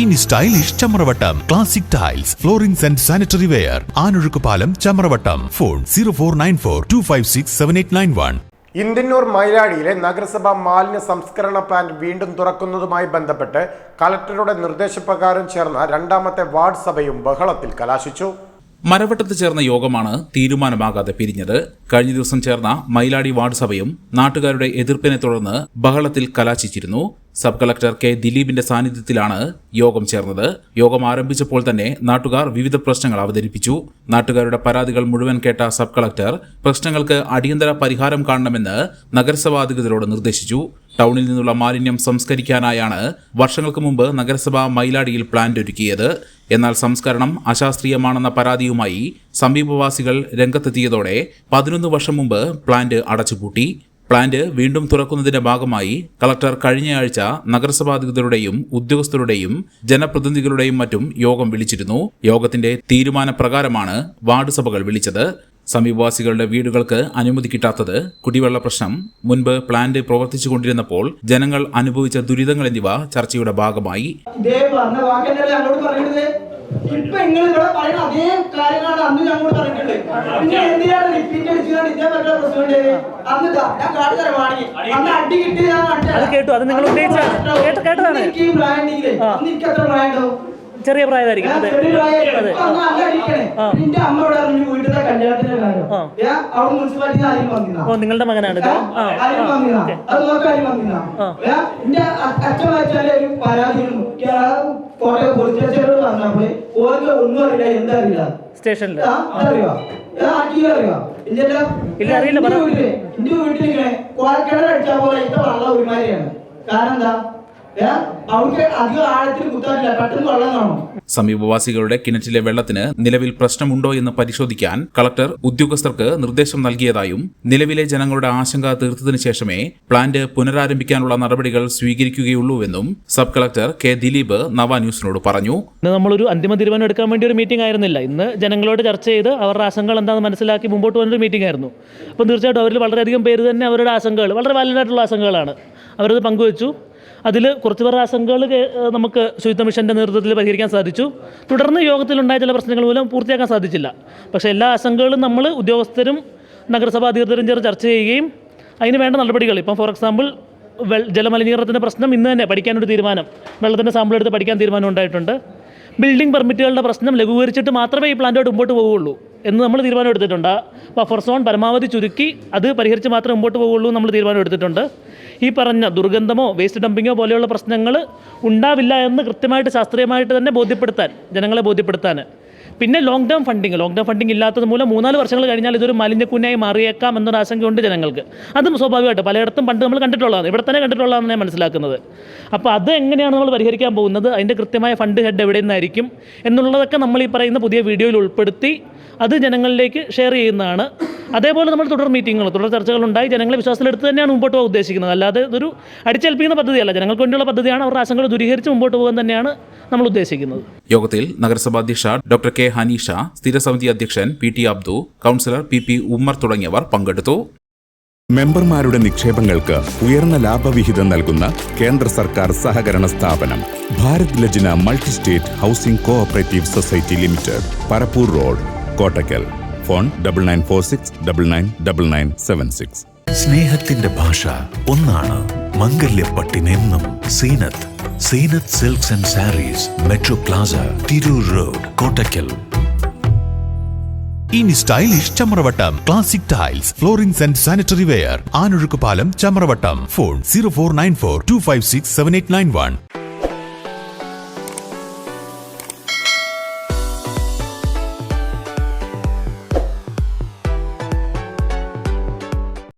ഇനി stylish Chamravattam. Classic tiles floorings and sanitary ware Anozhukkupalam Chamravattam. Phone zero four nine four two five six seven eight nine one Indianoor മൈലാടിയിലെ നഗരസഭാ മാലിന്യ സംസ്കരണ plant വീണ്ടും തുറക്കുന്നതുമായി ബന്ധപ്പെട്ട് കലക്ടറുടെ നിർദ്ദേശപ്രകാരം ചേർന്ന രണ്ടാമത്തെ വാർഡ് സഭയും ബഹളത്തിൽ കലാശിച്ചു. മരവട്ടത്ത് ചേർന്ന യോഗമാണ് തീരുമാനമാകാതെ പിരിഞ്ഞത്. കഴിഞ്ഞ ദിവസം ചേർന്ന മൈലാടി വാർഡ് സഭയും നാട്ടുകാരുടെ എതിർപ്പിനെ തുടർന്ന് ബഹളത്തിൽ കലാശിച്ചിരുന്നു. സബ് കളക്ടർ കെ ദിലീപിന്റെ സാന്നിധ്യത്തിലാണ് യോഗം ചേർന്നത്. യോഗം ആരംഭിച്ചപ്പോൾ തന്നെ നാട്ടുകാർ വിവിധ പ്രശ്നങ്ങൾ അവതരിപ്പിച്ചു. നാട്ടുകാരുടെ പരാതികൾ മുഴുവൻ കേട്ട സബ് കളക്ടർ പ്രശ്നങ്ങൾക്ക് അടിയന്തര പരിഹാരം കാണണമെന്ന് നഗരസഭാ അധികൃതരോട് നിർദ്ദേശിച്ചു. ടൗണിൽ നിന്നുള്ള മാലിന്യം സംസ്കരിക്കാനായാണ് വർഷങ്ങൾക്ക് മുമ്പ് നഗരസഭ മൈലാടിയിൽ പ്ലാന്റ് ഒരുക്കിയത്. എന്നാൽ സംസ്കരണം അശാസ്ത്രീയമാണെന്ന പരാതിയുമായി സമീപവാസികൾ രംഗത്തെത്തിയതോടെ പതിനൊന്ന് വർഷം മുമ്പ് പ്ലാന്റ് അടച്ചുപൂട്ടി. പ്ലാന്റ് വീണ്ടും തുറക്കുന്നതിന്റെ ഭാഗമായി കളക്ടർ കഴിഞ്ഞയാഴ്ച നഗരസഭാധികൃതരുടെയും ഉദ്യോഗസ്ഥരുടെയും ജനപ്രതിനിധികളുടെയും മറ്റും യോഗം വിളിച്ചിരുന്നു. യോഗത്തിന്റെ തീരുമാനപ്രകാരമാണ് വാർഡ് സഭകൾ വിളിച്ചത്. സമീപവാസികളുടെ വീടുകൾക്ക് അനുമതി കിട്ടാത്തത് കുടിവെള്ള പ്രശ്നം. മുൻപ് പ്ലാന്റ് പ്രവർത്തിച്ചുകൊണ്ടിരുന്നപ്പോൾ ജനങ്ങൾ അനുഭവിച്ച ദുരിതങ്ങൾ എന്നിവ ചർച്ചയുടെ ഭാഗമായി. ഇപ്പൊ നിങ്ങൾ ഇവിടെ പറയുന്ന അതേ കാര്യങ്ങളാണ് അന്ന് ഞാൻ ഞങ്ങളോട് പറഞ്ഞിട്ടുണ്ട് പിന്നെ എന്തിനാണ് റിപ്പീറ്റ് അടിച്ചുകൊണ്ട് ഇതേ പറഞ്ഞ പ്രസിഡന്റ് അന്ന് ഞാൻ തരാം അന്ന് അടി കിട്ടി ഞാൻ അത് കേട്ടു, അത് നിങ്ങൾ. കേട്ട- കേട്ടതാണ്. എനിക്ക് പ്രായം ഉണ്ടെങ്കിലേ അന്ന് എനിക്ക് എത്ര പ്രായം ഉണ്ടാവും? ചെറിയ പ്രായമായിരിക്കും അതെ. ഓ നിങ്ങളുടെ മകനാണ് ഇത്? ആ. കോട്ടയം പോലീസ് സ്റ്റേഷനോട് പറഞ്ഞപ്പോൾ ഓർക്ക് ഒന്നും അറിയില്ല എന്താ അറിയില്ല. സ്റ്റേഷനിൽ അറിയോ? ഇല്ല, അറിയില്ല, വീട്ടിൽ ഇങ്ങനെ കോഴക്കിണർ അടിച്ചാൽ പോലെ ഇത്ര വെള്ളം ഒരുമാതിരിയാണ്. കാരണം എന്താ? അവർക്ക് അധികം ആഴത്തിൽ കുത്താറില്ല. പെട്ടെന്ന് വെള്ളം കാണും. സമീപവാസികളുടെ കിണറ്റിലെ വെള്ളത്തിന് നിലവിൽ പ്രശ്നമുണ്ടോ എന്ന് പരിശോധിക്കാൻ കളക്ടർ ഉദ്യോഗസ്ഥർക്ക് നിർദ്ദേശം നൽകിയതായും നിലവിലെ ജനങ്ങളുടെ ആശങ്ക തീർത്തതിനു ശേഷമേ പ്ലാന്റ് പുനരാരംഭിക്കാനുള്ള നടപടികൾ സ്വീകരിക്കുകയുള്ളൂവെന്നും sub collector K Dileep Nava ന്യൂസിനോട് പറഞ്ഞു. ഇന്ന് നമ്മളൊരു അന്തിമ തീരുമാനം എടുക്കാൻ വേണ്ടി ഒരു മീറ്റിംഗ് ആയിരുന്നില്ല. ഇന്ന് ജനങ്ങളോട് ചർച്ച ചെയ്ത് അവരുടെ ആശങ്കകൾ എന്താണെന്ന് മനസ്സിലാക്കി മുമ്പോട്ട് വന്നൊരു മീറ്റിംഗ് ആയിരുന്നു. അപ്പം തീർച്ചയായിട്ടും അവരിൽ വളരെയധികം പേര് തന്നെ അവരുടെ ആശങ്കകൾ വളരെ വലുതായിട്ടുള്ള ആശങ്കകളാണ്. അവരത് പങ്കുവച്ചു. അതിൽ കുറച്ച് പേർ ആശങ്കകൾ നമുക്ക് ശുചിത്വ മിഷന്റെ നേതൃത്വത്തിൽ പരിഹരിക്കാൻ സാധിച്ചു. തുടർന്ന് യോഗത്തിലുണ്ടായ ചില പ്രശ്നങ്ങൾ മൂലം പൂർത്തിയാക്കാൻ സാധിച്ചില്ല. പക്ഷേ എല്ലാ ആശങ്കകളും നമ്മൾ ഉദ്യോഗസ്ഥരും നഗരസഭാ അധികൃതരും ചേർന്ന് ചർച്ച ചെയ്യുകയും അതിന് വേണ്ട നടപടികൾ ഇപ്പം ഫോർ എക്സാമ്പിൾ വെൾ ജലമലിനീകരണത്തിന്റെ പ്രശ്നം ഇന്ന് തന്നെ പഠിക്കാനൊരു തീരുമാനം വെള്ളത്തിന്റെ സാമ്പിൾ എടുത്ത് പഠിക്കാൻ തീരുമാനം ഉണ്ടായിട്ടുണ്ട്. ബിൽഡിംഗ് പെർമിറ്റുകളുടെ പ്രശ്നം ലഘൂകരിച്ചിട്ട് മാത്രമേ ഈ പ്ലാന്റോട്ട് മുമ്പോട്ട് പോവുകയുള്ളൂ. എന്ന് നമ്മൾ തീരുമാനം എടുത്തിട്ടുണ്ട് ബഫർ സോൺ പരമാവധി ചുരുക്കി അത് പരിഹരിച്ച് മാത്രമേ മുമ്പോട്ട് പോകുള്ളൂ നമ്മൾ തീരുമാനം എടുത്തിട്ടുണ്ട് ഈ പറഞ്ഞ ദുർഗന്ധമോ വേസ്റ്റ് ഡംപിങ്ങോ പോലെയുള്ള പ്രശ്നങ്ങൾ ഉണ്ടാവില്ല എന്ന് കൃത്യമായിട്ട് ശാസ്ത്രീയമായിട്ട് തന്നെ ബോധ്യപ്പെടുത്താൻ ജനങ്ങളെ ബോധ്യപ്പെടുത്താൻ. പിന്നെ long term funding long term funding ഇല്ലാത്തത് മൂലം മൂന്നാൽ വർഷങ്ങൾ കഴിഞ്ഞാൽ ഇതൊരു മലിഞ്ഞക്കുന്നായി മാറിയേക്കാം എന്നൊരു ആശങ്കയുണ്ട് ജനങ്ങൾക്ക്. അതും സ്വാഭാവികമായിട്ട്. പലയിടത്തും പണ്ട് നമ്മൾ കണ്ടിട്ടുള്ളതാണ്. ഇവിടെ തന്നെ കണ്ടിട്ടുള്ളതാണെന്ന് ഞാൻ മനസ്സിലാക്കുന്നത്. അപ്പോൾ അത് എങ്ങനെയാണ് നമ്മൾ പരിഹരിക്കാൻ പോകുന്നത്? അതിന്റെ കൃത്യമായ ഫണ്ട് ഹെഡ് എവിടെ നിന്നായിരിക്കും? എന്നുള്ളതൊക്കെ നമ്മൾ ഈ പറയുന്ന പുതിയ വീഡിയോയിൽ ഉൾപ്പെടുത്തി അത് ജനങ്ങളിലേക്ക് ഷെയർ ചെയ്യുന്നതാണ്. അതേപോലെ നമ്മൾ തുടർ മീറ്റിങ്ങുകൾ തുടർ ചർച്ചകൾ ഉണ്ടായി ജനങ്ങളെ വിശ്വാസത്തിലെടുത്ത് തന്നെയാണ് മുമ്പോട്ട് പോകാൻ ഉദ്ദേശിക്കുന്നത്. അല്ലാതെ ഇതൊരു അടിച്ചേൽപ്പിക്കുന്ന പദ്ധതിയല്ല. ജനങ്ങൾക്ക് വേണ്ടിയുള്ള പദ്ധതിയാണ് അവരുടെ ആശങ്കകൾ ദൂരീകരിച്ച് മുമ്പോട്ട് പോകാൻ തന്നെയാണ് നമ്മൾ ഉദ്ദേശിക്കുന്നത്. യോഗത്തിൽ നഗരസഭാ അധ്യക്ഷ ഡോക്ടർ കെ ഹനീഷ സ്ഥിരസമിതി അധ്യക്ഷൻ P T Abdu councillor P P Ummer തുടങ്ങിയവർ പങ്കെടുത്തു. മെമ്പർമാരുടെ നിക്ഷേപങ്ങൾക്ക് ഉയർന്ന ലാഭവിഹിതം നൽകുന്ന കേന്ദ്ര സർക്കാർ സഹകരണ സ്ഥാപനം Bharat Lajna multi state housing cooperative society limited Parappur road Kottakkal. Phone double nine four six double nine double nine seven six. സ്നേഹത്തിന്റെ ഭാഷ ഒന്നാണ് മംഗല്യപ്പട്ടിനെന്നും Seenath Seenath silks and saris metro plaza Tirur road Kottakkal ഇനി stylish Chamravattam classic tiles floorings and sanitary ware Anozhukkupalam Chamravattam. Phone zero four nine four two five six seven eight nine one.